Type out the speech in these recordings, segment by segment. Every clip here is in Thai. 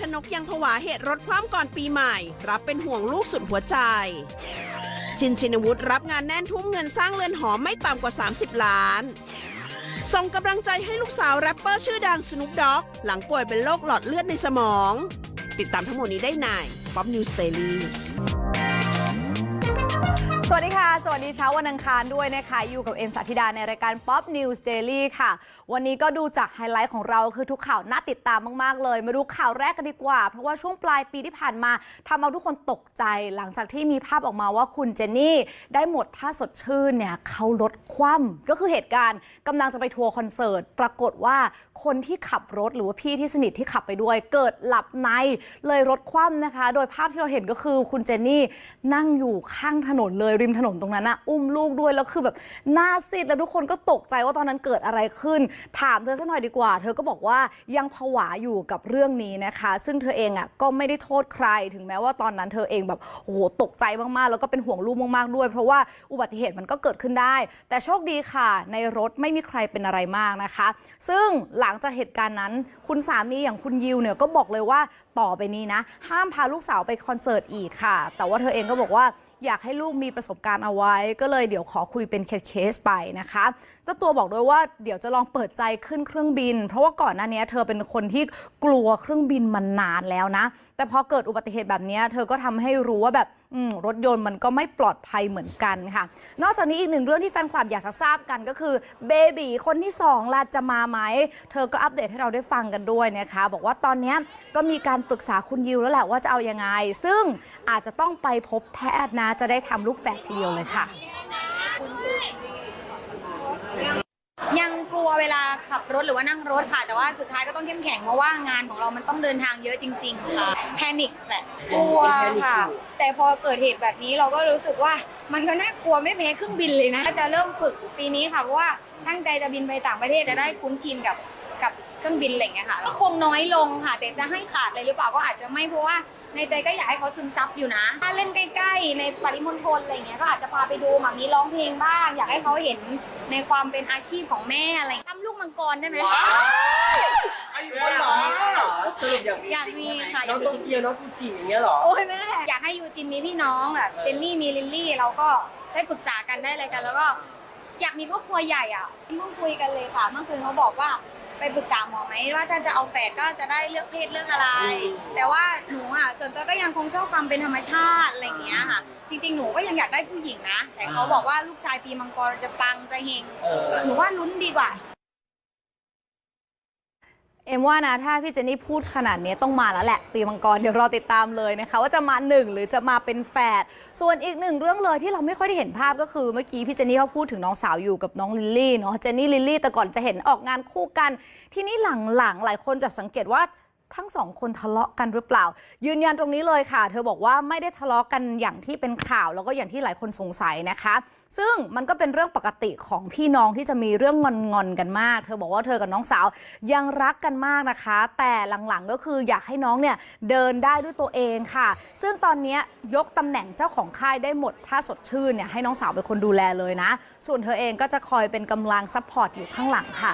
ชนกยังผวาเหตุรถคว่ำก่อนปีใหม่ รับเป็นห่วงลูกสุดหัวใจ ชินชินวุฒิรับงานแน่นทุ่มเงินสร้างเรือนหอไม่ต่ำกว่า 30 ล้าน ส่งกำลังใจให้ลูกสาวแรปเปอร์ชื่อดังสนุปด็อก หลังป่วยเป็นโรคหลอดเลือดในสมอง ติดตามทั้งหมดนี้ได้ในป๊อปนิวสเตอรี่ วัสดีค่ะ สวัสดีเช้าวันอังคารด้วยนะคะ อยู่กับเอ็มสัธิดาในรายการ Pop News Daily ค่ะ วันนี้ก็ดูจากไฮไลท์ของเราคือทุกข่าวน่าติดตามมาก ๆ เลย มาดูข่าวแรกกันดีกว่า เพราะว่าช่วงปลายปีที่ผ่านมาทำเอาทุกคนตกใจ หลังจากที่มีภาพออกมาว่าคุณเจนนี่ ได้หมดท่าสดชื่นเนี่ยเขาลดคว่ำก็คือเหตุการณ์กำลังจะไปทัวร์คอนเสิร์ตปรากฏว่าคนที่ขับรถหรือว่าพี่ที่สนิทที่ขับไปด้วย เกิดหลับในเลยรถคว่ำนะคะ โดยภาพที่เราเห็นก็คือคุณเจนนี่นั่งอยู่ข้างถนนเลยริมถนนตรงนั้นนะอุ้มลูกด้วยแล้วคือแบบหน้าซีดแล้วทุกคนก็ตกใจว่าตอนนั้นเกิดอะไรขึ้น ถามเธอสักหน่อยดีกว่า เธอก็บอกว่ายังผวาอยู่กับเรื่องนี้นะคะ ซึ่งเธอเองอะก็ไม่ได้โทษใครถึงแม้ว่าตอนนั้นเธอเองแบบโอ้โหตกใจมากๆ แล้วก็เป็นห่วงลูกมากๆด้วย เพราะว่าอุบัติเหตุมันก็เกิดขึ้นได้ แต่โชคดีค่ะ ในรถไม่มีใครเป็นอะไรมากนะคะ ซึ่งหลังจากเหตุการณ์นั้นคุณสามีอย่างคุณยิวเนี่ยก็บอกเลยว่าต่อไปนี้นะ ห้ามพาลูกสาวไปคอนเสิร์ตอีกค่ะ แต่ว่าเธอเองก็บอกว่า อยากให้ลูกมีประสบการณ์เอาไว้ ก็เลยเดี๋ยวขอคุยเป็นเคสๆไปนะคะเจ้าตัวบอกด้วยว่าเดี๋ยวจะลองเปิดใจขึ้นเครื่องบิน เพราะว่าก่อนหน้านี้เธอเป็นคนที่กลัวเครื่องบินมานานแล้วนะ แต่พอเกิดอุบัติเหตุแบบนี้เธอก็ทำให้รู้ว่าแบบรถยนต์มันก็ไม่ปลอดภัยเหมือนกันค่ะ นอกจากนี้อีกหนึ่งเรื่องที่แฟนคลับอยากจะทราบกันก็คือเบบีคนที่สองล่ะจะมาไหม เธอก็อัปเดตให้เราได้ฟังกันด้วยนะคะ บอกว่าตอนนี้ก็มีการปรึกษาคุณยิวแล้วแหละว่าจะเอายังไง ซึ่งอาจจะต้องไปพบแพทย์นะจะได้ทำลูกแฝดทีเดียวเลยค่ะ ยังก ลัวเวลาขับรถหรือว่านั่งรถค่ะ แต่ว่าสุดท้ายก็ต้องเข้มแข็งเพราะว่างานของเรามันต้องเดินทางเยอะจริง ๆ ค่ะ แพนิคแหละกลัวค่ะ แต่พอเกิดเหตุแบบนี้เราก็รู้สึกว่ามันก็น่ากลัวไม่แพ้เครื่องบินเลยนะก็จะเริ่มฝึกปีนี้ค่ะเพราะว่าตั้งใจจะบินไปต่างประเทศจะได้คุ้นชินกับกับเครื่องบินอะไรอย่างเงี้ยค่ะก็คงน้อยลงค่ะ แต่จะให้ขาดเลยหรือเปล่าก็อาจจะไม่เพราะว่า ในใจก็อยากให้เขาซึมซับอยู่นะ ถ้าเล่นใกล้ๆ ในปริมณฑลอะไรอย่างเงี้ยก็อาจจะพาไปดูหมามีร้องเพลงบ้าง อยากให้เขาเห็นในความเป็นอาชีพของแม่อะไรอย่างเงี้ยทำลูกมังกรได้ไหมไอ้คนเหรอสรุปอย่างอยากมีค่ะน้องโตเกียวน้องฟูจิอย่างเงี้ยเหรอ โอ้ยแม่ อยากให้ยูจินมีพี่น้องแบบเจนนี่มีลิลลี่เราก็ได้ปรึกษากันได้อะไรกัน แล้วก็อยากมีครอบครัวใหญ่อะเพิ่งคุยกันเลยค่ะ เมื่อคืนเขาบอกว่า ไปปรึกษาหมอไหมว่าถ้าจะเอาแฝดก็จะได้เลือกเพศเลือกอะไร แต่ว่าหนูอะส่วนตัวก็ยังคงชอบความเป็นธรรมชาติอะไรอย่างเงี้ยค่ะ จริง ๆ หนูก็ยังอยากได้ผู้หญิงนะ แต่เขาบอกว่าลูกชายปีมังกรจะปังจะเฮงเออหนูว่าลุ้นดีกว่า เอ็มว่านะถ้าพี่เจนนี่พูดขนาดนี้ต้องมาแล้วแหละ ปีมังกรเดี๋ยวรอติดตามเลยนะคะ ว่าจะมาหนึ่งหรือจะมาเป็นแฝดส่วนอีกหนึ่งเรื่องเลยที่เราไม่ค่อยได้เห็นภาพก็คือเมื่อกี้พี่เจนนี่เขาพูดถึงน้องสาวอยู่กับน้องลิลลี่เนาะเจนนี่ลิลลี่แต่ก่อนจะเห็นออกงานคู่กัน ทีนี้หลังๆหลายคนจับสังเกตว่า ทั้งสองคนทะเลาะกันหรือเปล่า ยืนยันตรงนี้เลยค่ะ เธอบอกว่าไม่ได้ทะเลาะกันอย่างที่เป็นข่าว แล้วก็อย่างที่หลายคนสงสัยนะคะ ซึ่งมันก็เป็นเรื่องปกติของพี่น้องที่จะมีเรื่องงอนๆกันมาก เธอบอกว่าเธอกับน้องสาวยังรักกันมากนะคะ แต่หลังๆก็คืออยากให้น้องเนี่ยเดินได้ด้วยตัวเองค่ะ ซึ่งตอนนี้ยกตำแหน่งเจ้าของค่ายได้หมดถ้าสดชื่นเนี่ยให้น้องสาวเป็นคนดูแลเลยนะ ส่วนเธอเองก็จะคอยเป็นกำลังซัพพอร์ตอยู่ข้างหลังค่ะ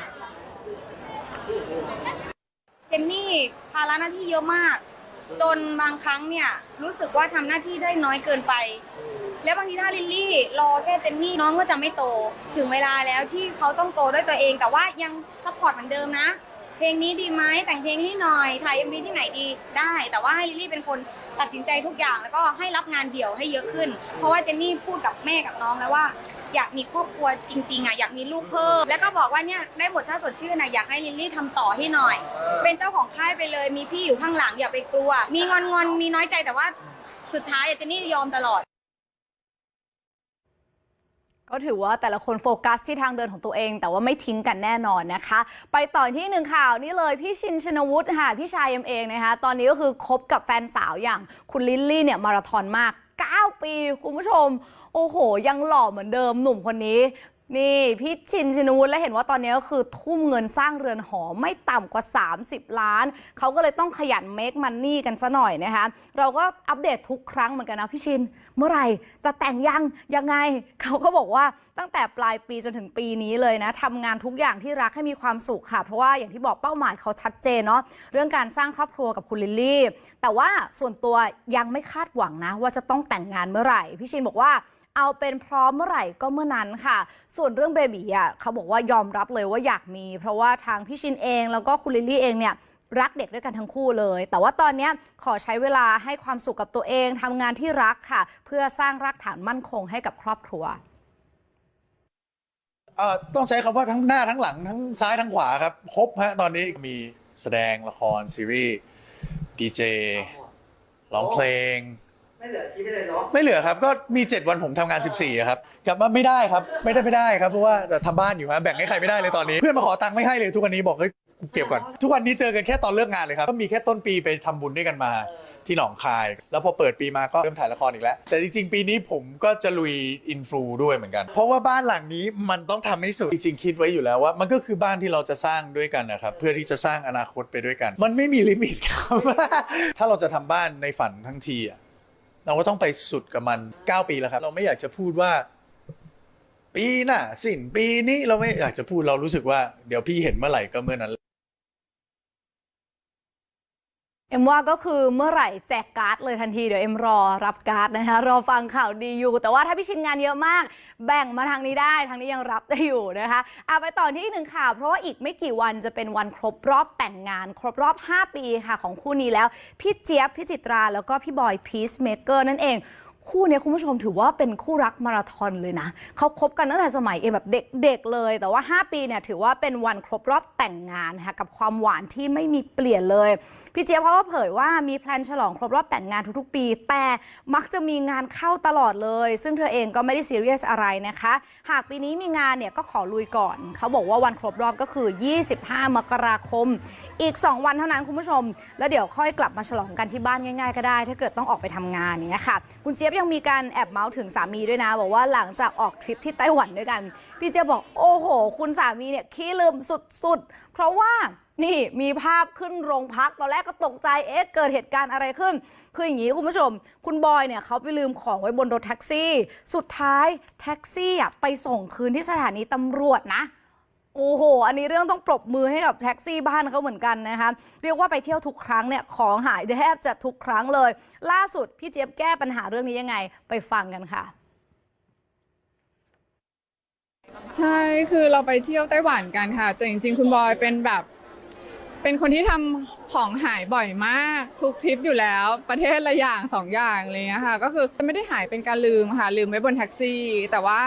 ภาระหน้าที่เยอะมาก จนบางครั้งเนี่ยรู้สึกว่าทำหน้าที่ได้น้อยเกินไป แล้วบางทีถ้าลิลลี่รอแค่เจนนี่น้องก็จะไม่โต ถึงเวลาแล้วที่เขาต้องโตด้วยตัวเอง แต่ว่ายังซัพพอร์ตเหมือนเดิมนะ เพลงนี้ดีไหมแต่งเพลงให้หน่อยถ่ายเอ็มวีที่ไหนดีได้ แต่ว่าให้ลิลลี่เป็นคนตัดสินใจทุกอย่าง แล้วก็ให้รับงานเดี่ยวให้เยอะขึ้น เพราะว่าเจนนี่พูดกับแม่กับน้องแล้วว่า อยากมีครอบครัวจริงๆอะอยากมีลูกเพิ่ม แล้วก็บอกว่าเนี่ยได้บทถ้าสดชื่นนะอยากให้ลิลลี่ทำต่อให้หน่อย เป็นเจ้าของค่ายไปเลย มีพี่อยู่ข้างหลังอย่าไปกลัว มีงอนงอนๆมีน้อยใจแต่ว่าสุดท้ายอะเจนนี่ยอมตลอด ก็ถือว่าแต่ละคนโฟกัสที่ทางเดินของตัวเอง แต่ว่าไม่ทิ้งกันแน่นอนนะคะ ไปต่อที่หนึ่งข่าวนี่เลยพี่ชินชนวุฒิค่ะพี่ชายเอ็มเองนะคะ ตอนนี้ก็คือคบกับแฟนสาวอย่างคุณลิลลี่เนี่ยมาราธอนมาก 9 ปี คุณผู้ชม โอ้โห ยังหล่อเหมือนเดิมหนุ่มคนนี้ นี่พี่ชินชินวุฒิและเห็นว่าตอนนี้ก็คือทุ่มเงินสร้างเรือนหอไม่ต่ำกว่า 30 ล้าน เขาก็เลยต้องขยันเมคมันนี่กันซะหน่อยนะคะ เราก็อัปเดตทุกครั้งเหมือนกันนะพี่ชิน เมื่อไหร่จะแต่งยังยังไง เขาก็บอกว่าตั้งแต่ปลายปีจนถึงปีนี้เลยนะทำงานทุกอย่างที่รักให้มีความสุขค่ะ เพราะว่าอย่างที่บอกเป้าหมายเขาชัดเจนเนาะเรื่องการสร้างครอบครัวกับคุณลิลลี่ แต่ว่าส่วนตัวยังไม่คาดหวังนะ ว่าจะต้องแต่งงานเมื่อไหร่พี่ชินบอกว่าเอาเป็นพร้อมเมื่อไหร่ก็เมื่อนั้นค่ะ ส่วนเรื่องเบบีอะเขาบอกว่ายอมรับเลยว่าอยากมี เพราะว่าทางพี่ชินเองแล้วก็คุณลิลลี่เองเนี่ย รักเด็กด้วยกันทั้งคู่เลย แต่ว่าตอนเนี้ยขอใช้เวลาให้ความสุขกับตัวเองทำงานที่รักค่ะ เพื่อสร้างรากฐานมั่นคงให้กับครอบครัวเอ่อต้องใช้คำว่าทั้งหน้าทั้งหลังทั้งซ้ายทั้งขวาครับ ครบฮะตอนนี้มีแสดงละครซีรีส์ดีเจร้องเพลง ไม่เหลือที่ไม่เลยเนาะไม่เหลือครับ ก็มี 7 วันผมทำงาน 14อะครับกลับมาไม่ได้ครับ ไม่ได้ไม่ได้ครับ เพราะว่าจะทำบ้านอยู่ฮะแบ่งให้ใครไม่ได้เลยตอนนี้ เพื่อนมาขอตังค์ไม่ให้เลยทุกวันนี้บอกเฮ้ย กูเก็บก่อนทุกวันนี้เจอกันแค่ตอนเลิกงานเลยครับก็มีแค่ต้นปีไปทำบุญด้วยกันมา ที่หนองคาย แล้วพอเปิดปีมาก็เริ่มถ่ายละครอีกแล้ว แต่จริงๆ ปีนี้ผมก็จะลุยอินฟลูด้วยเหมือนกัน เพราะว่าบ้านหลังนี้มันต้องทำให้สุด จริงๆ คิดไว้อยู่แล้วว่า มันก็คือบ้านที่เราจะสร้างด้วยกันนะครับ เพื่อที่จะสร้างอนาคตไปด้วยกัน มันไม่มีลิมิตครับ ถ้าเราจะทำบ้านในฝันทั้งทีอะเราก็ต้องไปสุดกับมัน 9 ปีแล้วครับ เราไม่อยากจะพูดว่า ปีหน้าสิ้นปีนี้เราไม่อยากจะพูดเรารู้สึกว่าเดี๋ยวพี่เห็นเมื่อไหร่ก็เมื่อนั้น เอ็มว่าก็คือเมื่อไหร่แจกการ์ดเลยทันทีเดี๋ยวเอ็มรอรับการ์ดนะคะรอฟังข่าวดีอยู่ แต่ว่าถ้าพี่ชินงานเยอะมาก แบ่งมาทางนี้ได้ทางนี้ยังรับได้อยู่นะคะเอาไปต่อที่อีกหนึ่งข่าว เพราะว่าอีกไม่กี่วันจะเป็นวันครบรอบแต่งงาน ครบรอบ 5 ปีค่ะของคู่นี้แล้ว พี่เจี๊ยบพี่จิตราแล้วก็พี่บอยพีซเมเกอร์นั่นเองคู่นี้คุณผู้ชมถือว่าเป็นคู่รักมาราธอนเลยนะเขาคบกันตั้งแต่สมัยเอ็มแบบเด็กๆเลย แต่ว่า 5 ปีเนี่ยถือว่าเป็นวันครบรอบแต่งงานนะคะกับความหวานที่ไม่มีเปลี่ยนเลย พี่เจี๊ยบเขาก็เผยว่ามีแพลนฉลองครบรอบแต่งงานทุกๆ ปี แต่มักจะมีงานเข้าตลอดเลย ซึ่งเธอเองก็ไม่ได้ซีเรียสอะไรนะคะ หากปีนี้มีงานเนี่ยก็ขอลุยก่อน เขาบอกว่าวันครบรอบก็คือ 25 มกราคม อีก 2 วันเท่านั้นคุณผู้ชม แล้วเดี๋ยวค่อยกลับมาฉลองกันที่บ้านง่าย ๆ ก็ได้ ถ้าเกิดต้องออกไปทำงานอย่างเงี้ยค่ะ คุณเจี๊ยบยังมีการแอบเมาส์ถึงสามีด้วยนะ บอกว่าหลังจากออกทริปที่ไต้หวันด้วยกัน พี่เจี๊ยบบอกโอ้โห คุณสามีเนี่ยขี้ลืมสุดๆ เพราะว่า นี่มีภาพขึ้นโรงพักตอนแรกก็ตกใจเอ๊ะเกิดเหตุการณ์อะไรขึ้น คืออย่างนี้คุณผู้ชม คุณบอยเนี่ยเขาไปลืมของไว้บนรถแท็กซี่ สุดท้ายแท็กซี่อะไปส่งคืนที่สถานีตำรวจนะ โอ้โห อันนี้เรื่องต้องปรบมือให้กับแท็กซี่บ้านเขาเหมือนกันนะคะเรียกว่าไปเที่ยวทุกครั้งเนี่ยของหายแทบจะทุกครั้งเลย ล่าสุดพี่เจี๊ยบแก้ปัญหาเรื่องนี้ยังไงไปฟังกันค่ะใช่ คือเราไปเที่ยวไต้หวันกันค่ะ แต่จริงๆ คุณบอยเป็นแบบ เป็นคนที่ทำของหายบ่อยมาก ทุกทริปอยู่แล้ว ประเทศละอย่างสองอย่างอะไรเงี้ยค่ะก็คือไม่ได้หายเป็นการลืมค่ะลืมไว้บนแท็กซี่ แต่ว่า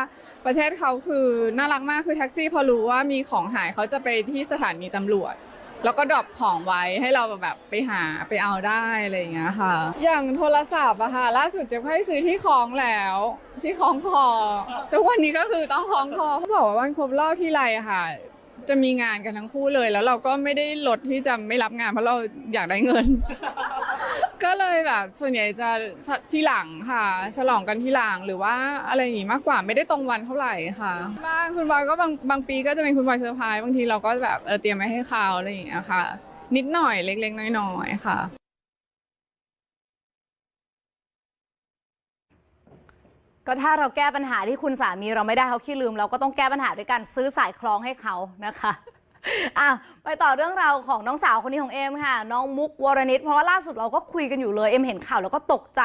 ประเทศเขาคือน่ารักมากคือแท็กซี่ พอรู้ว่ามีของหายเขาจะไปที่สถานีตำรวจ แล้วก็ดรอปของไว้ให้เราแบบไปหาไปเอาได้อะไรอย่างเงี้ยค่ะ อย่างโทรศัพท์อะค่ะล่าสุดเจะให้ซื้อที่คล้องแล้ว ที่คล้องคอทุกวันนี้ก็คือต้องคล้องคอเขาบอกว่าวันครบรอบที่ไรอะค่ะ จะมีงานกันทั้งคู่เลย แล้วเราก็ไม่ได้ลดที่จะไม่รับงานเพราะเราอยากได้เงิน ก็เลยแบบส่วนใหญ่จะที่หลังค่ะ ฉลองกันที่หลังหรือว่าอะไรอย่างงี้มากกว่าไม่ได้ตรงวันเท่าไหร่ค่ะบ้างคุณบอยก็บางบางปีก็จะเป็นคุณบอยเซอร์ไพรส์บางทีเราก็แบบเออเตรียมไว้ให้เขาอะไรอย่างเงี้ยค่ะ นิดหน่อยเล็กๆน้อยๆค่ะ ก็ถ้าเราแก้ปัญหาที่คุณสามีเราไม่ได้เขาขี้ลืม เราก็ต้องแก้ปัญหาด้วยการซื้อสายคล้องให้เขานะคะอะไปต่อเรื่องราวของน้องสาวคนนี้ของเอ็มค่ะ น้องมุกวรณิตเพราะว่าล่าสุดเราก็คุยกันอยู่เลย เอ็มเห็นข่าวแล้วก็ตกใจ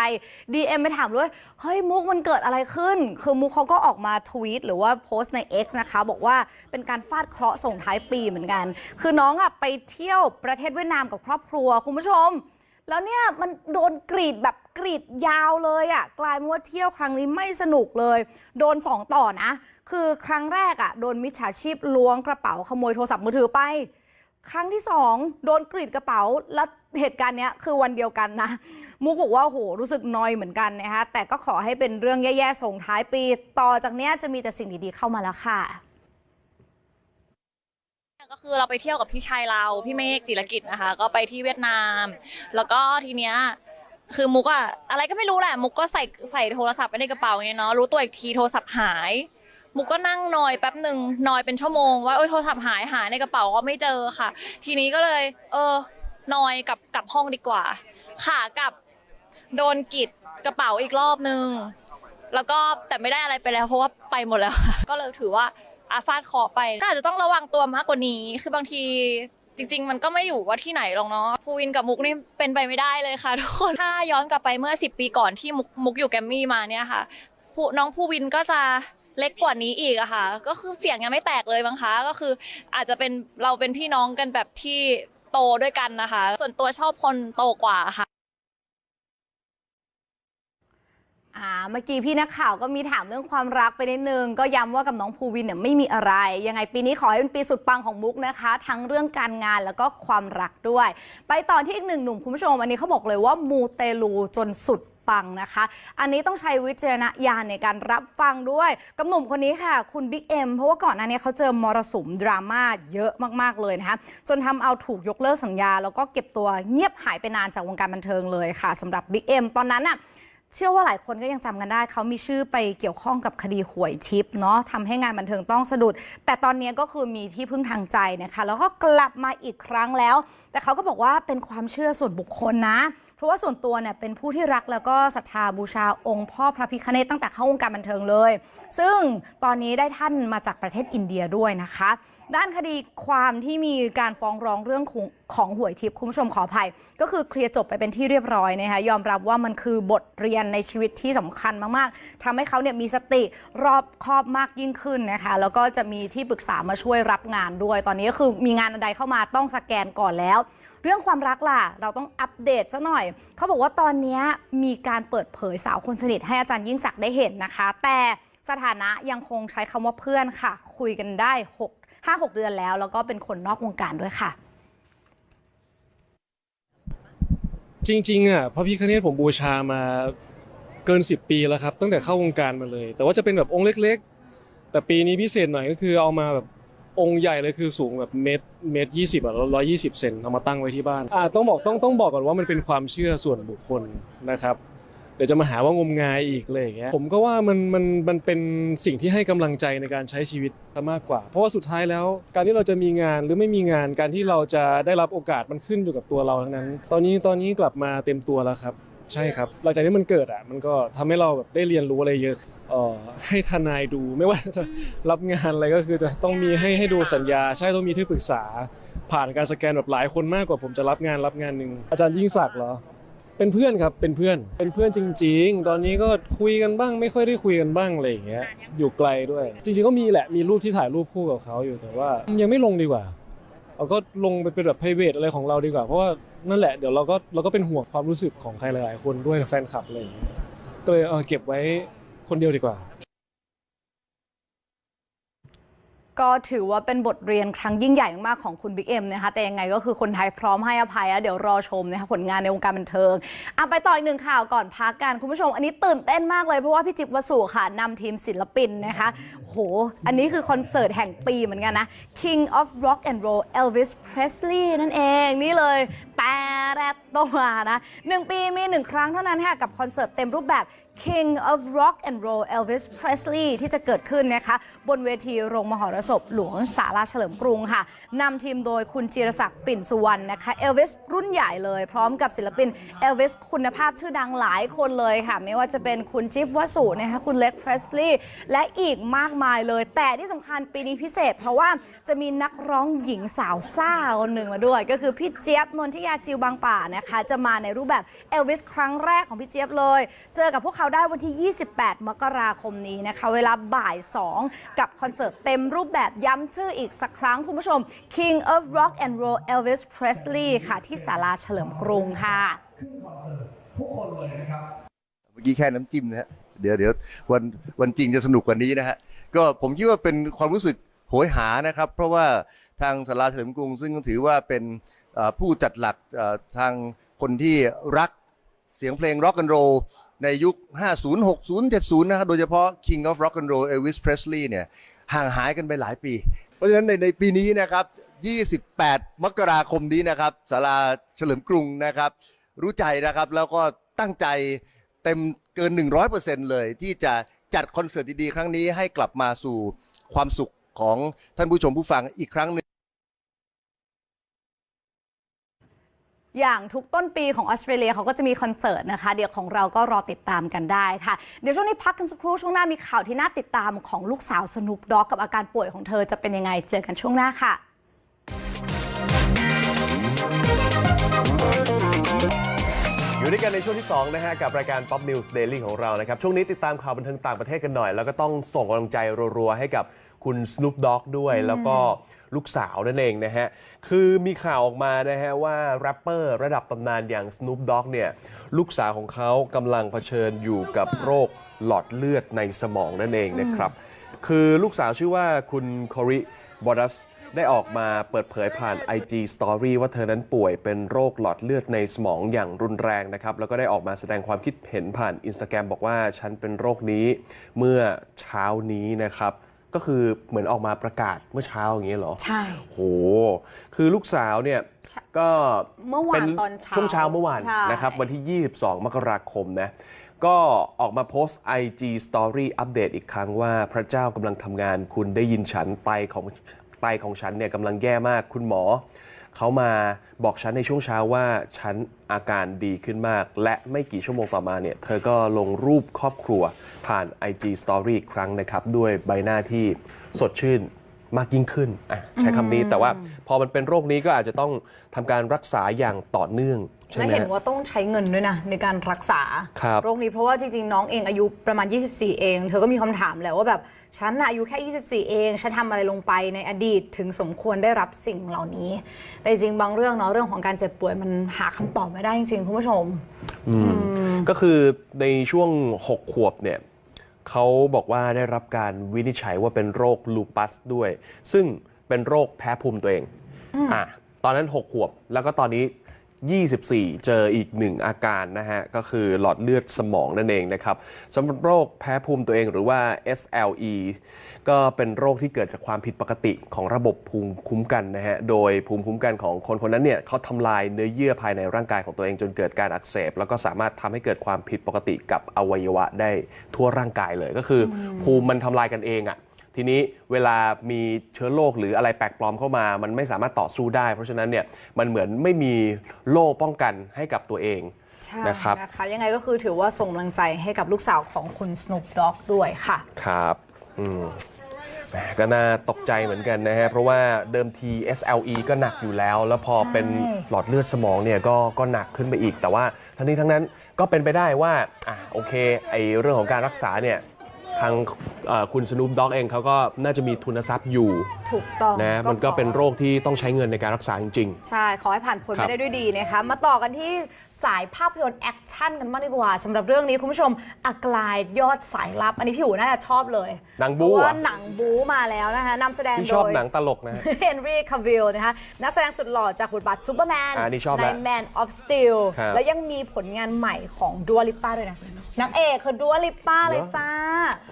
ดีเอ็มไปถามด้วยเฮ้ยมุกมันเกิดอะไรขึ้น คือมุกเขาก็ออกมาทวีตหรือว่าโพสต์ใน X นะคะ บอกว่าเป็นการฟาดเคราะห์ส่งท้ายปีเหมือนกัน คือน้องอะไปเที่ยวประเทศเวียดนามกับครอบครัวคุณผู้ชม แล้วเนี่ยมันโดนกรีดแบบกรีดยาวเลยอะ่ะกลายเป็นว่าเที่ยวครั้งนี้ไม่สนุกเลย โดนสองต่อนะ คือครั้งแรกอะ่ะโดนมิจฉาชีพล้วงกระเป๋าขโมยโทรศัพท์มือถือไป ครั้งที่สองโดนกรีดกระเป๋าแล้วเหตุการณ์เนี้ยคือวันเดียวกันนะ มุกบอกว่าโอ้โหรู้สึกนอยเหมือนกันนะคะแต่ก็ขอให้เป็นเรื่องแย่ๆส่งท้ายปี ต่อจากเนี้ยจะมีแต่สิ่งดีๆเข้ามาแล้วค่ะ ก็คือเราไปเที่ยวกับพี่ชายเราพี่เมฆจิรกิจนะคะ ก็ไปที่เวียดนาม แล้วก็ทีเนี้ยคือมุกอะอะไรก็ไม่รู้แหละ มุกก็ใส่ใส่โทรศัพท์ไปในกระเป๋าไงเนาะรู้ตัวอีกทีโทรศัพท์หาย มุกก็นั่งนอยแป๊บหนึ่งนอยเป็นชั่วโมงว่าโอ้ยโทรศัพท์หายหายในกระเป๋าก็ไม่เจอค่ะ ทีนี้ก็เลย เออนอยกลับกลับห้องดีกว่าค่ะกลับโดนกรีดกระเป๋าอีกรอบนึงแล้วก็แต่ไม่ได้อะไรไปแล้วเพราะว่าไปหมดแล้ว ก็เลยถือว่า อาฟาดคอไปก็อาจจะต้องระวังตัวมากกว่านี้ คือบางทีจริง ๆ มันก็ไม่อยู่ว่าที่ไหนหรอกเนาะภูวินกับมุกนี่เป็นไปไม่ได้เลยค่ะทุกคนถ้าย้อนกลับไปเมื่อ 10 ปีก่อนที่มุกมุกอยู่แกรมมี่มาเนี่ยค่ะน้องภูวินก็จะเล็กกว่านี้อีกอะค่ะ ก็คือเสียงยังไม่แตกเลยบางคะก็คืออาจจะเป็นเราเป็นพี่น้องกันแบบที่โตด้วยกันนะคะ ส่วนตัวชอบคนโตกว่าค่ะ อ่าเมื่อกี้พี่นักข่าวก็มีถามเรื่องความรักไปนิดนึง ก็ย้ำว่ากับน้องภูวินเนี่ยไม่มีอะไร ยังไงปีนี้ขอให้เป็นปีสุดปังของมุกนะคะ ทั้งเรื่องการงานแล้วก็ความรักด้วย ไปต่อที่อีกหนึ่งหนุ่มคุณผู้ชมอันนี้เขาบอกเลยว่ามูเตลูจนสุดปังนะคะ อันนี้ต้องใช้วิจารณญาณในการรับฟังด้วยกับหนุ่มคนนี้ค่ะ คุณบิ๊กเอ็มเพราะว่าก่อนหน้านี้เขาเจอมรสุมดราม่าเยอะมาก ๆ เลยนะคะ จนทำเอาถูกยกเลิกสัญญา แล้วก็เก็บตัวเงียบหายไปนานจากวงการบันเทิงเลยค่ะสำหรับบิ๊กเอ็มตอนนั้นน่ะ เชื่อว่าหลายคนก็ยังจำกันได้ เขามีชื่อไปเกี่ยวข้องกับคดีหวยทิพย์เนาะทำให้งานบันเทิงต้องสะดุด แต่ตอนนี้ก็คือมีที่พึ่งทางใจนะคะ แล้วก็กลับมาอีกครั้งแล้ว แต่เขาก็บอกว่าเป็นความเชื่อส่วนบุคคลนะ เพราะว่าส่วนตัวเนี่ยเป็นผู้ที่รักแล้วก็ศรัทธาบูชาองค์พ่อพระพิฆเนศตั้งแต่เข้าวงการบันเทิงเลย ซึ่งตอนนี้ได้ท่านมาจากประเทศอินเดียด้วยนะคะ ด้านคดีความที่มีการฟ้องร้องเรื่องของของหวยทิพย์คุณผู้ชมขออภัย ก็คือเคลียร์จบไปเป็นที่เรียบร้อยนะคะยอมรับว่ามันคือบทเรียนในชีวิตที่สำคัญมากๆทำให้เขาเนี่ยมีสติรอบคอบมากยิ่งขึ้นนะคะ แล้วก็จะมีที่ปรึกษามาช่วยรับงานด้วย ตอนนี้ก็คือมีงานใดเข้ามาต้องสแกนก่อนแล้ว เรื่องความรักล่ะ เราต้องอัปเดตสักหน่อย เขาบอกว่าตอนนี้มีการเปิดเผยสาวคนสนิทให้อาจารย์ยิ่งศักดิ์ได้เห็นนะคะ แต่สถานะยังคงใช้คำว่าเพื่อนค่ะ คุยกันได้ 6 5 6 เดือนแล้ว แล้วก็เป็นคนนอกวงการด้วยค่ะ จริงๆอะพระพิคเนตผมบูชามาเกิน 10 ปีแล้วครับ ตั้งแต่เข้าวงการมาเลย แต่ว่าจะเป็นแบบองค์เล็ก ๆ แต่ปีนี้พิเศษหน่อยก็คือเอามาแบบองค์ใหญ่เลยคือสูงแบบเมตรเมตรยี่สิบอะร้อยยี่สิบเซนเอามาตั้งไว้ที่บ้านอ่าต้องบอกต้องต้องบอกก่อนว่ามันเป็นความเชื่อส่วนบุคคลนะครับ เดี๋ยวจะมาหาว่างมงายอีกเลยอย่างเงี้ยผมก็ว่ามันมันมันเป็นสิ่งที่ให้กำลังใจในการใช้ชีวิตซะมากกว่า เพราะว่าสุดท้ายแล้ว การที่เราจะมีงานหรือไม่มีงานการที่เราจะได้รับโอกาสมันขึ้นอยู่กับตัวเราทั้งนั้น ตอนนี้ตอนนี้กลับมาเต็มตัวแล้วครับใช่ครับหลังจากที่มันเกิดอะมันก็ทำให้เราแบบได้เรียนรู้อะไรเยอะเอ่อให้ทนายดูไม่ว่าจะรับงานอะไรก็คือจะต้องมีให้ให้ดูสัญญา ใช่ต้องมีที่ปรึกษา ผ่านการสแกนแบบหลายคนมากกว่าผมจะรับงานรับงานหนึ่งอาจารย์ยิ่งศักดิ์เหรอ เป็นเพื่อนครับเป็นเพื่อน เป็นเพื่อนจริง ๆ ตอนนี้ก็คุยกันบ้าง ไม่ค่อยได้คุยกันบ้างอะไรอย่างเงี้ยอยู่ไกลด้วย จริงๆก็มีแหละมีรูปที่ถ่ายรูปคู่กับเขาอยู่แต่ว่า ยังไม่ลงดีกว่าเราก็ลงไปเป็นแบบ p r i v a t อะไรของเราดีกว่าเพราะว่านั่นแหละเดี๋ยวเราก็เราก็เป็นห่วงความรู้สึกของใครหลายๆ คนด้วยแฟนคลับอะไรอย่างเงี้ยก็เลยเออเก็บไว้คนเดียวดีกว่า ก็ถือว่าเป็นบทเรียนครั้งยิ่งใหญ่มากของคุณบิ๊กเอ็มนะคะแต่ยังไงก็คือคนไทยพร้อมให้อภัยแล้วเดี๋ยวรอชมนะคะผลงานในวงการบันเทิงอะไปต่ออีกหนึ่งข่าวก่อนพักกันคุณผู้ชม อันนี้ตื่นเต้นมากเลยเพราะว่าพี่จิ๊บวสุค่ะนำทีมศิลปินนะคะโหอันนี้คือคอนเสิร์ตแห่งปีเหมือนกันนะ King of Rock and Roll Elvis Presley นั่นเองนี่เลยแต่แรดโตมานะหนึ่งปีมีหนึ่งครั้งเท่านั้นค่ะกับคอนเสิร์ตเต็มรูปแบบ King of Rock and Roll Elvis Presley ที่จะเกิดขึ้นนะคะ บนเวทีโรงมหรสพหลวงสาราเฉลิมกรุงค่ะนำทีมโดยคุณจิรศักดิ์ปิ่นสุวรรณนะคะเอลวิสรุ่นใหญ่เลย พร้อมกับศิลปินเอลวิสคุณภาพชื่อดังหลายคนเลยค่ะ ไม่ว่าจะเป็นคุณจิ๊บวสุนะคะคุณเล็กเพรสลีย์และอีกมากมายเลย แต่ที่สำคัญปีนี้พิเศษ เพราะว่าจะมีนักร้องหญิงสาวซ่าคนหนึ่งมาด้วย ก็คือพี่เจี๊ยบนนทิยาจิวบางป่านะคะ จะมาในรูปแบบเอลวิสครั้งแรกของพี่เจี๊ยบเลย เจอกับพวกเขาได้วันที่ 28 มกราคมนี้นะคะ เวลาบ่าย 2 กับคอนเสิร์ตเต็มรูปแบบย้ำชื่ออีกสักครั้งคุณผู้ชม King of Rock and Roll Elvis Presley ค่ะ ที่ศาลาเฉลิมกรุงค่ะเมื่อกี้แค่น้ำจิ้มนะฮะเดี๋ยวเดี๋ยววันวันจริงจะสนุกกว่านี้นะฮะ ก็ผมคิดว่าเป็นความรู้สึกโหยหานะครับ เพราะว่าทางสาราเฉลิมกรุง ซึ่งถือว่าเป็นผู้จัดหลักทางคนที่รักเสียงเพลงร็อก and roll ในยุค 50 60 70 นะครับ โดยเฉพาะ King of Rock and Roll Elvis Presley เนี่ยห่างหายกันไปหลายปี เพราะฉะนั้นในในปีนี้นะครับ 28 มกราคมนี้นะครับศาลาเฉลิมกรุงนะครับ รู้ใจนะครับแล้วก็ตั้งใจเต็มเกิน 100%เลย ที่จะจัดคอนเสิร์ตดีๆ ครั้งนี้ให้กลับมาสู่ความสุขของท่านผู้ชมผู้ฟังอีกครั้งหนึ่ง อย่างทุกต้นปีของออสเตรเลียเขาก็จะมีคอนเสิร์ตนะคะ เดี๋ยวของเราก็รอติดตามกันได้ค่ะ เดี๋ยวช่วงนี้พักกันสักครู่ช่วงหน้ามีข่าวที่น่าติดตามของลูกสาวสนุปด็อกกับอาการป่วยของเธอจะเป็นยังไงเจอกันช่วงหน้าค่ะอยู่ด้วยกันในช่วงที่ 2 นะฮะ กับรายการ Pop News Daily ของเรานะครับ ช่วงนี้ติดตามข่าวบันเทิงต่างประเทศกันหน่อย แล้วก็ต้องส่งกำลังใจรัว ๆ ให้กับ คุณ Snoop Dogg ด้วย แล้วก็ลูกสาวนั่นเองนะฮะ คือมีข่าวออกมานะฮะว่าแรปเปอร์ระดับตำนานอย่าง Snoop Dogg เนี่ย ลูกสาวของเขากำลังเผชิญอยู่กับโรคหลอดเลือดในสมองนั่นเองนะครับ คือลูกสาวชื่อว่าคุณคอริบอดัสได้ออกมาเปิดเผยผ่าน IG Story ว่าเธอนั้นป่วยเป็นโรคหลอดเลือดในสมองอย่างรุนแรงนะครับ แล้วก็ได้ออกมาแสดงความคิดเห็นผ่าน Instagram บอกว่าฉันเป็นโรคนี้เมื่อเช้านี้นะครับ ก็คือเหมือนออกมาประกาศเมื่อเช้าอย่างนี้เหรอ ใช่ โห คือลูกสาวเนี่ยก็เมื่อวานป็ตอนเช้าช่วงเช้าเมื่อวานใช่ นะครับ วันที่ 22 มกราคมนะ ก็ออกมาโพสต์ IG Story อัปเดตอีกครั้งว่าพระเจ้ากำลังทำงานคุณได้ยินฉันไตของไตของฉันเนี่ยกำลังแย่มากคุณหมอ เขามาบอกฉันในช่วงเช้าว่าฉันอาการดีขึ้นมาก และไม่กี่ชั่วโมงต่อมาเนี่ย เธอก็ลงรูปครอบครัวผ่าน IG Story อีกครั้งนะครับ ด้วยใบหน้าที่สดชื่นมากยิ่งขึ้นใช้คำนี้แต่ว่าพอมันเป็นโรคนี้ก็อาจจะต้องทำการรักษาอย่างต่อเนื่อง ใช่และไหมเห็นฮะ ว่าต้องใช้เงินด้วยนะ ในการรักษาครับ โรคนี้เพราะว่าจริง ๆ น้องเองอายุประมาณ 24 เอง เธอก็มีคำถามแหละว่าแบบ ฉันน่ะอายุแค่ 24 เอง ฉันทำอะไรลงไปในอดีตถึงสมควรได้รับสิ่งเหล่านี้ แต่จริงๆบางเรื่องเนาะเรื่องของการเจ็บป่วยมันหาคำตอบไม่ได้จริงๆคุณผู้ชม ก็คือในช่วง 6 ขวบเนี่ยเขาบอกว่าได้รับการวินิจฉัยว่าเป็นโรคลูปัสด้วย ซึ่งเป็นโรคแพ้ภูมิตัวเองอะตอนนั้น 6 ขวบ แล้วก็ตอนนี้ 24 เจออีกหนึ่งอาการนะฮะ ก็คือหลอดเลือดสมองนั่นเองนะครับสำหรับโรคแพ้ภูมิตัวเองหรือว่า SLE ก็เป็นโรคที่เกิดจากความผิดปกติของระบบภูมิคุ้มกันนะฮะ โดยภูมิคุ้มกันของคนคนนั้นเนี่ยเขาทำลายเนื้อเยื่อภายในร่างกายของตัวเองจนเกิดการอักเสบ แล้วก็สามารถทำให้เกิดความผิดปกติกับอวัยวะได้ทั่วร่างกายเลย ก็คืออภูมิมันทำลายกันเองอะ่ะ ทีนี้เวลามีเชื้อโรคหรืออะไรแปลกปลอมเข้ามา มันไม่สามารถต่อสู้ได้ เพราะฉะนั้นเนี่ยมันเหมือนไม่มีโล่ป้องกันให้กับตัวเองใช่นะครับ นะคะ ยังไงก็คือถือว่าส่งกำลังใจให้กับลูกสาวของคุณ Snoop Dogg ด้วยค่ะ ครับอืมแหมก็น่าตกใจเหมือนกันนะฮะ เพราะว่าเดิมที SLE ก็หนักอยู่แล้ว แล้วพอใช่เป็นหลอดเลือดสมองเนี่ยก็ก็หนักขึ้นไปอีก แต่ว่าทั้งนี้ทั้งนั้นก็เป็นไปได้ว่าอะโอเคไอเรื่องของการรักษาเนี่ย ทางเอ่อคุณสนุปด็อกเองเขาก็น่าจะมีทุนทรัพย์อยู่ถูกต้องนะมันก็ขอ เป็นโรคที่ต้องใช้เงินในการรักษาจริง ใช่ ขอให้ผ่านพ้นครัไปบได้ด้วยดีนะคะ มาต่อกันที่สายภาพยนตร์แอคชั่นกันบ้างดีกว่าสำหรับเรื่องนี้คุณผู้ชมอักลายยอดสายลับ อันนี้พี่หูน่าจะชอบเลยหนังบู๊เพราะเหรว่าอหนังบู๊มาแล้วนะคะนำแสดงๆที่โดชอบย หนังตลกนะฮะ เฮนรี่คาวิลนะคะนักแสดงสุดหล่อจากบทบาทซูเปอร์แมนอ่านี่ชอบใน แล้ว Man of Steel ครับ แล้วยังมีผลงานใหม่ของดัวลิปป้าด้วยนะนางเอกคือดัวลิปป้าเลยจ้า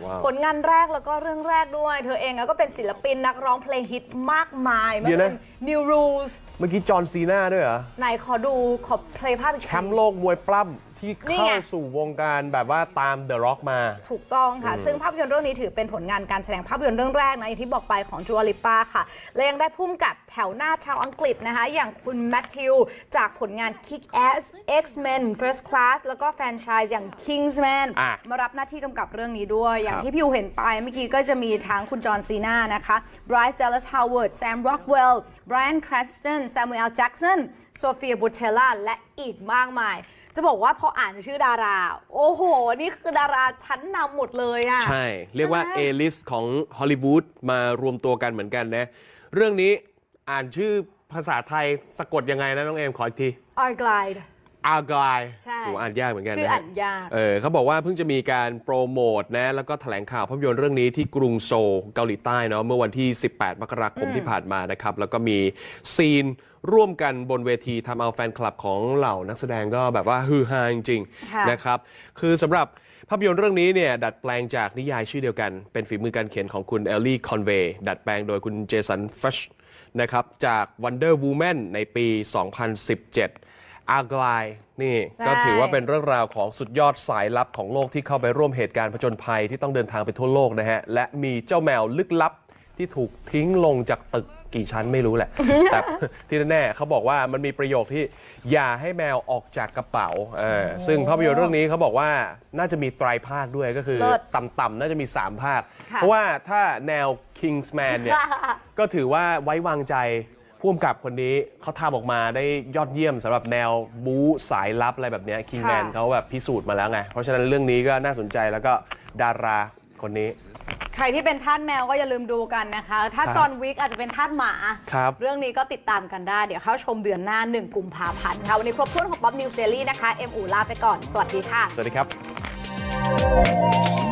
ว้าวผลงานแรกแล้วก็เรื่องแรกด้วย เธอเองก็เป็นศิลปินนักร้องเพลงฮิตมากมายไม่เดี๋ยวว่านะจะเป็น New Rules เมื่อกี้จอห์นซีนาด้วยเหรอ ไหนขอดูขอเพลย์ภาพอีกทีแชมป์โลกมวยปล้ำที่นี่เข้าไงสู่วงการแบบว่าตาม The Rock มา ถูกต้องค่ะ ซึ่งภาพยนตร์เรื่องนี้ถือเป็นผลงานการแสดงภาพยนตร์เรื่องแรกนะ อย่างที่บอกไปของจูอลิปาค่ะ และยังได้พุ่มกับแถวหน้าชาวอังกฤษนะคะ อย่างคุณแมทธิว จากผลงาน Kick-Ass X-Men First Class แล้วก็แฟรนไชส์อย่าง Kingsman อะ มารับหน้าที่กำกับเรื่องนี้ด้วย อย่างครับที่พี่อูเห็นไปเมื่อกี้ก็จะมีทั้งคุณจอห์นซีนานะคะไบรซ์เดลลัสฮาวเวิร์ดแซมร็อกเวลไบรอันคร s สตันแซม u ูเอลแจ็กสันโซเฟียบูเทลล่าและอีกมากมาย จะบอกว่าพออ่านชื่อดารา โอ้โห นี่คือดาราชั้นนำหมดเลยอะ ใช่ เรียกว่าใช่ไหม A-list ของฮอลลีวูดมารวมตัวกันเหมือนกันนะ เรื่องนี้อ่านชื่อภาษาไทยสะกดยังไงนะน้องเอมขออีกที อาร์กไลด์ อากายใช่ โหอ่านยากเหมือนกันชื่อนะอ่าฮะนยาก เออเขาบอกว่าเพิ่งจะมีการโปรโมทนะ แล้วก็แถลงข่าวภาพยนตร์เรื่องนี้ที่กรุงโซลเกาหลีใต้เนาะเมื่อวันที่ 18 มกราคมที่ผ่านมานะครับ แล้วก็มีซีนร่วมกันบนเวทีทำเอาแฟนคลับของเหล่านักแสดงก็แบบว่าฮือฮาจริงค่ะ ๆนะครับ คือสำหรับภาพยนตร์เรื่องนี้เนี่ยดัดแปลงจากนิยายชื่อเดียวกัน เป็นฝีมือการเขียนของคุณเอลลี่คอนเวย์ดัดแปลงโดยคุณเจสันเฟชนะครับจาก Wonder Woman ในปี 2017 อากลายนี่ก็ใช่ถือว่าเป็นเรื่องราวของสุดยอดสายลับของโลกที่เข้าไปร่วมเหตุการณ์ผจญภัยที่ต้องเดินทางไปทั่วโลกนะฮะ และมีเจ้าแมวลึกลับที่ถูกทิ้งลงจากตึกกี่ชั้นไม่รู้แหละ แต่ที่แน่ๆเขาบอกว่ามันมีประโยคที่อย่าให้แมวออกจากกระเป๋าเออซึ่งภาพยนตร์เรื่องนี้เขาบอกว่าน่าจะมีไตรภาคด้วยก็คือเลิศต่ำๆน่าจะมี 3 ภาคค่ะเพราะว่าถ้าแนว Kingsman เนี่ยก็ถือว่าไว้วางใจ ผู้กำกับคนนี้เขาทำออกมาได้ยอดเยี่ยมสำหรับแนวบู๊สายลับอะไรแบบเนี้คิงแมนค่ะ เขาแบบพิสูจน์มาแล้วไง เพราะฉะนั้นเรื่องนี้ก็น่าสนใจแล้วก็ดาราคนนี้ ใครที่เป็นทาสแมวก็อย่าลืมดูกันนะคะ ถ้าครับ จอห์นวิกอาจจะเป็นทาสหมา ครับ เรื่องนี้ก็ติดตามกันได้ เดี๋ยวเข้าชมเดือนหน้า 1 กุมภาพันธ์ค่ะ วันนี้ครบถ้วนของป๊อปนิวเซรี่นะคะ เอ็มอูลาไปก่อน สวัสดีค่ะ สวัสดีครับ